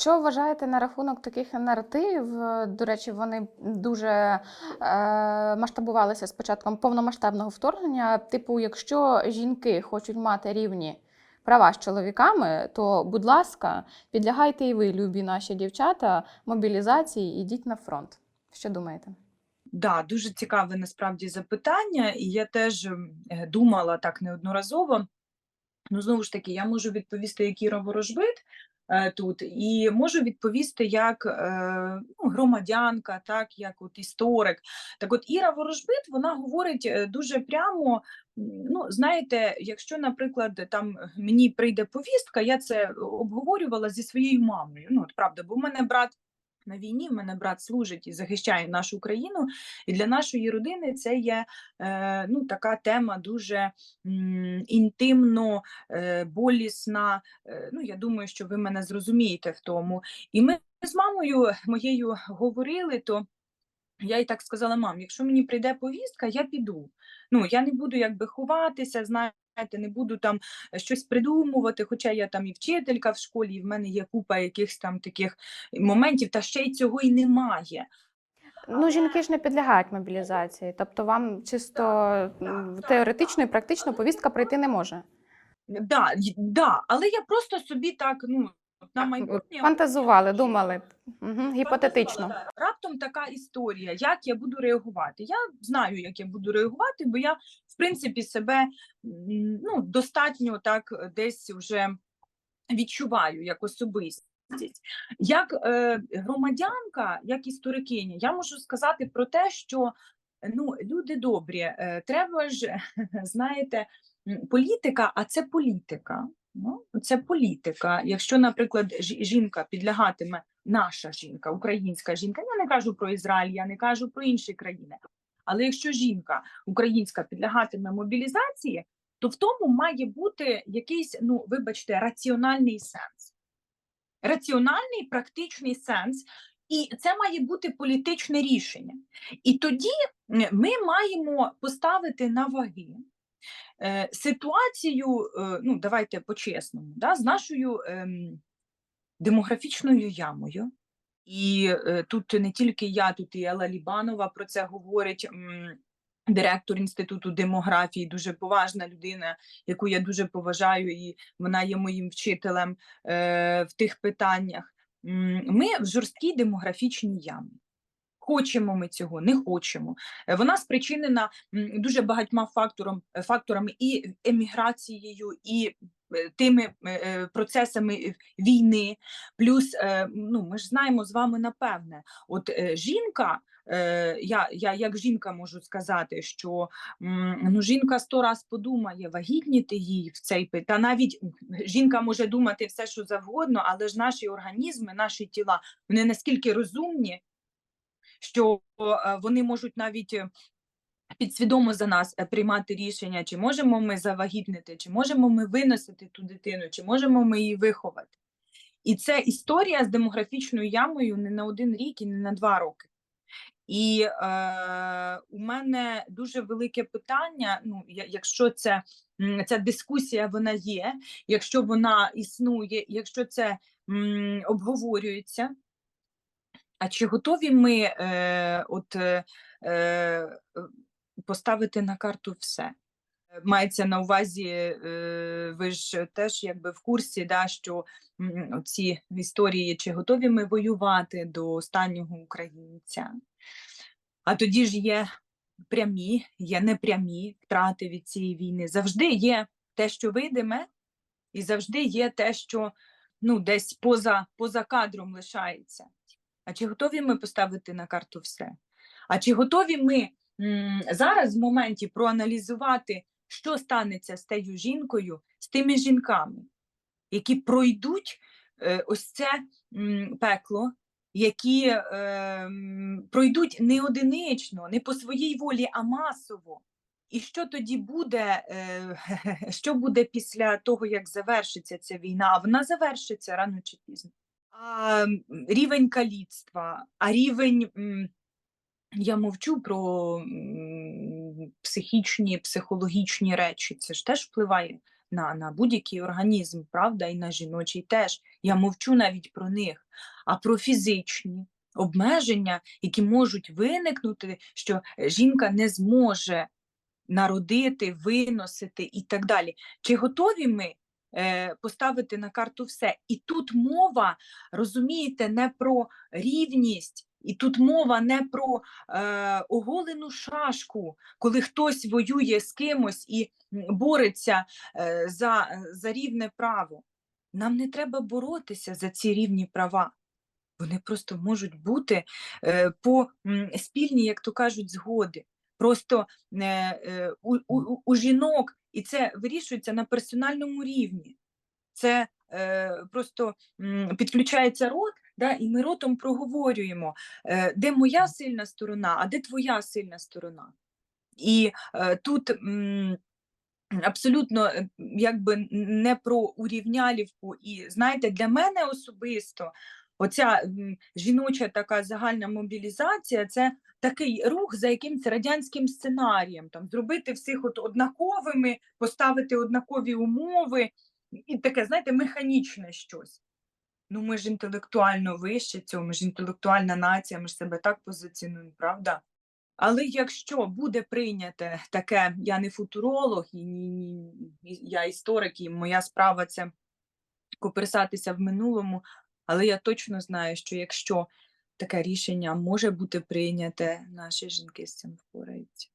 Що вважаєте на рахунок таких наративів? До речі, вони дуже е, масштабувалися з початком повномасштабного вторгнення. Типу, якщо жінки хочуть мати рівні права з чоловіками, то, будь ласка, підлягайте і ви, любі наші дівчата, мобілізації, ідіть на фронт. Що думаєте? Да, дуже цікаве насправді запитання, і я теж е, думала так неодноразово. Ну, знову ж таки, я можу відповісти як Іра Ворожбит тут, і можу відповісти як е, ну, громадянка, так як от історик. Так, от Іра Ворожбит вона говорить е, дуже прямо. Ну, знаєте, якщо, наприклад, там мені прийде повістка, я це обговорювала зі своєю мамою. Ну, от правда, бо в мене брат на війні, в мене брат служить і захищає нашу країну. І для нашої родини це є е, ну, така тема дуже м, інтимно, е, болісна. Е, ну, я думаю, що ви мене зрозумієте в тому. І ми з мамою моєю говорили, то я їй так сказала: мам, якщо мені прийде повістка, я піду. Ну, я не буду якби ховатися, знаєте, не буду там щось придумувати, хоча я там і вчителька в школі, і в мене є купа якихось там таких моментів, та ще й цього і немає. Ну, жінки ж не підлягають мобілізації, тобто вам чисто теоретично і практично повістка прийти не може. Да, да, але я просто собі так, ну, на майбутнє Фантазували, думали. Угу, гіпотетично. фантазувала. Раптом така історія, як я буду реагувати. Я знаю, як я буду реагувати, бо я, в принципі, себе ну, достатньо так десь вже відчуваю як особистість. Як е, громадянка, як історикиня, я можу сказати про те, що ну, люди добрі, е, треба ж, знаєте, політика, а це політика. Ну, це політика. Якщо, наприклад, жінка підлягатиме, наша жінка, українська жінка, я не кажу про Ізраїль, я не кажу про інші країни. Але якщо жінка українська підлягатиме мобілізації, то в тому має бути якийсь, ну вибачте, раціональний сенс. Раціональний практичний сенс, і це має бути політичне рішення. І тоді ми маємо поставити на ваги ситуацію, е, ну давайте по-чесному, да, з нашою ем, демографічною ямою. І е, тут не тільки я, тут і Елла Лібанова про це говорить. Директор інституту демографії, дуже поважна людина, яку я дуже поважаю, і вона є моїм вчителем е, в тих питаннях. Ми в жорсткій демографічній ямі. Хочемо ми цього, не хочемо. Е, Вона спричинена дуже багатьма фактором, е, факторами і еміграцією, і е, тими процесами війни. Плюс, ну, ми ж знаємо з вами напевне, от жінка, я, я як жінка можу сказати, що ну, жінка сто раз подумає, вагітніти їй в цей пи- Та навіть жінка може думати все, що завгодно, але ж наші організми, наші тіла, вони наскільки розумні, що е, вони можуть навіть е, підсвідомо за нас е, приймати рішення, чи можемо ми завагітнити, чи можемо ми виносити ту дитину, чи можемо ми її виховати. І це історія з демографічною ямою не на один рік і не на два роки. І е, у мене дуже велике питання. Ну, якщо це ця дискусія вона є, якщо вона існує, якщо це м, обговорюється, а чи готові ми е, от, е, е, поставити на карту все? Мається на увазі, е, ви ж теж якби в курсі, да, що ці історії, чи готові ми воювати до останнього українця? А тоді ж є прямі, є непрямі втрати від цієї війни. Завжди є те, що видиме, і завжди є те, що ну, десь поза, поза кадром лишається. А чи готові ми поставити на карту все? А чи готові ми м, зараз в моменті проаналізувати, що станеться з тією жінкою, з тими жінками, які пройдуть е, ось це м, пекло, які е, м, пройдуть не одинично, не по своїй волі, а масово. І що тоді буде, е, що буде після того, як завершиться ця війна? А вона завершиться рано чи пізно. Рівень каліцтва, а рівень, я мовчу про психічні, психологічні речі, це ж теж впливає на, на будь-який організм, правда, і на жіночий теж. Я мовчу навіть про них, а про фізичні обмеження, які можуть виникнути, що жінка не зможе народити, виносити і так далі. Чи готові ми поставити на карту все? І тут мова, розумієте, не про рівність. І тут мова не про е, оголену шашку, коли хтось воює з кимось і бореться е, за, за рівне право. Нам не треба боротися за ці рівні права. Вони просто можуть бути е, по спільній, як то кажуть, згоди. Просто е, е, у, у, у жінок, і це вирішується на персональному рівні. Це е, просто м, підключається рот, да, і ми ротом проговорюємо, е, де моя сильна сторона, а де твоя сильна сторона. І е, тут м, абсолютно е, якби не про урівнялівку. І знаєте, для мене особисто оця жіноча така загальна мобілізація це такий рух за якимось радянським сценарієм, там зробити всіх от однаковими, поставити однакові умови, і таке, знаєте, механічне щось. Ну, ми ж інтелектуально вище цього, ми ж інтелектуальна нація, ми ж себе так позиціонуємо, правда? Але якщо буде прийняте таке, я не футуролог, і ні, я історик, і моя справа це коперсатися в минулому, але я точно знаю, що якщо таке рішення може бути прийняте, наші жінки з цим впораються.